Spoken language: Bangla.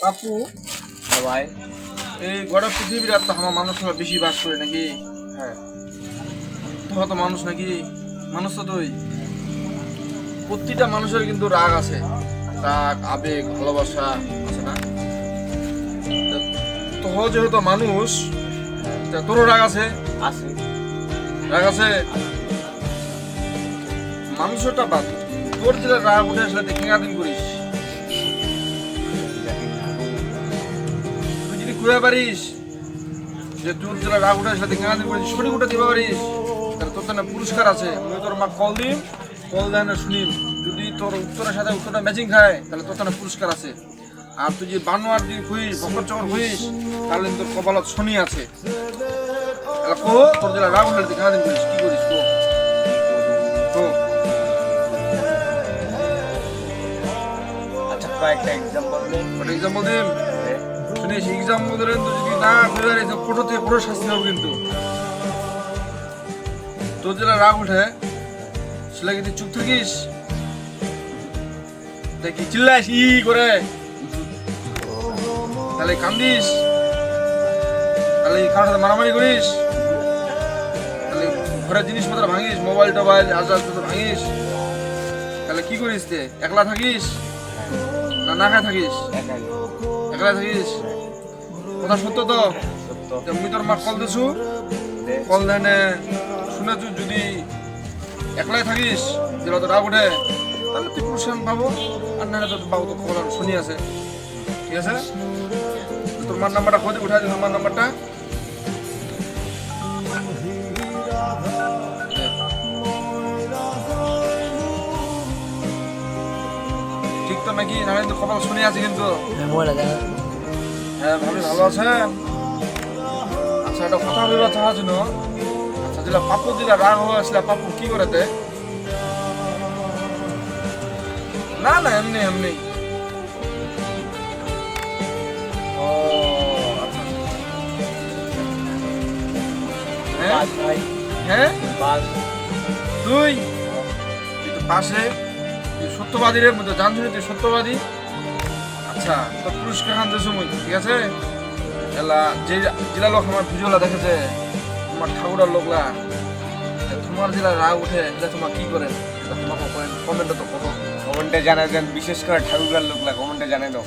পাপু হ্যাঁ ভাই। এই গোটা পৃথিবীর আর তো আমার মানুষরা বেশি বাস করে নাকি? হ্যাঁ। তোরা তো মানুষ নাকি? মানুষ তো তুই। প্রতিটা মানুষের কিন্তু রাগ আছে। রাগ আবেগ ভালোবাসা আছে না? তো তোর যেহেতু মানুষ তোরও রাগ আছে? আছে। রাগ আছে? মানুষটা বাদ তোর যেটা রাগ উঠে আসলে দেখে দিন করিস? কুড়ে পারিস যে তোর যেটা রাগ উঠে আসলে দেখে দিন করিস, সঠিক উঠে দিতে পারিস। তাহলে তোর তো পুরস্কার আছে। আমি তোর মা কল দিম, কল দেয় না শুনিম। যদি তোর উত্তরের সাথে উত্তরটা ম্যাচিং খায়, তাহলে তোর তো পুরস্কার আছে। আর তুই যদি বানোয়ার যদি হইস বকর চকর হইস তাহলে তোর কপালত শনি আছে। তাহলে কো, তোর যেটা রাগ উঠে দেখে দিন করিস। কি করিস, কো? কো। আচ্ছা কয়েকটা এক্সাম্পল এক্সাম্পল দিন শুনিস এক্সাম্পল ধরেন তো যদি না ফেভার তো কোটো থেকে পুরো শাস্তি হবে কিন্তু। তোর যেটা রাগ উঠে, সেটা কি তুই চুপ থাকিস? দেখি চিল্লাইস ই করে? তাহলে কান্দিস। তাহলে কারোর সাথে মারামারি করিস? তাহলে ঘরের জিনিসপত্র ভাঙিস মোবাইল টোবাইল আসবাবপত্র ভাঙিস। তাহলে কি করিস তে? একলা থাকিস? না না থাকিস? একলা থাকিস? কথা সত্য তো? মুই তোর মা কল দিছু, কল দেনে শুনেছু যদি একলাই থাকিস যেটা তো রাগ উঠে, তাহলে তুই পুরস্কার পাবো আর না তো বাবু তো খবর শুনি আছে। ঠিক আছে? তো তোর মার নাম্বারটা খোঁজ উঠাই দিন তোমার নাম্বারটা। ঠিক তো নাকি না কিন্তু খবর শুনে আছে কিন্তু। হ্যাঁ ভাবি ভালো আছেন? আচ্ছা একটা কথা আচ্ছা যেটা পাপু যেটা রাগ হয়ে আসলে পাপু কি করে না না এমনি এমনি। ও আচ্ছা। হ্যাঁ? হ্যাঁ? তুই? তো পাশে না তুই সত্যবাদী? আচ্ছা তো পুরস্কার খান দেছো মুই ঠিক আছে? এলা, যে জেলা লোক আমার ভিডিওলা দেখেছে, তোমার ঠাকুরার লোকলা তোমার জেলা রাগ উঠে এটা তোমার কি করে এটা তোমাকে কমেন্টে তো কমেন্টে জানাই দেন, বিশেষ করে ঠাকুরার লোকলা, কমেন্টে জানাই দাও।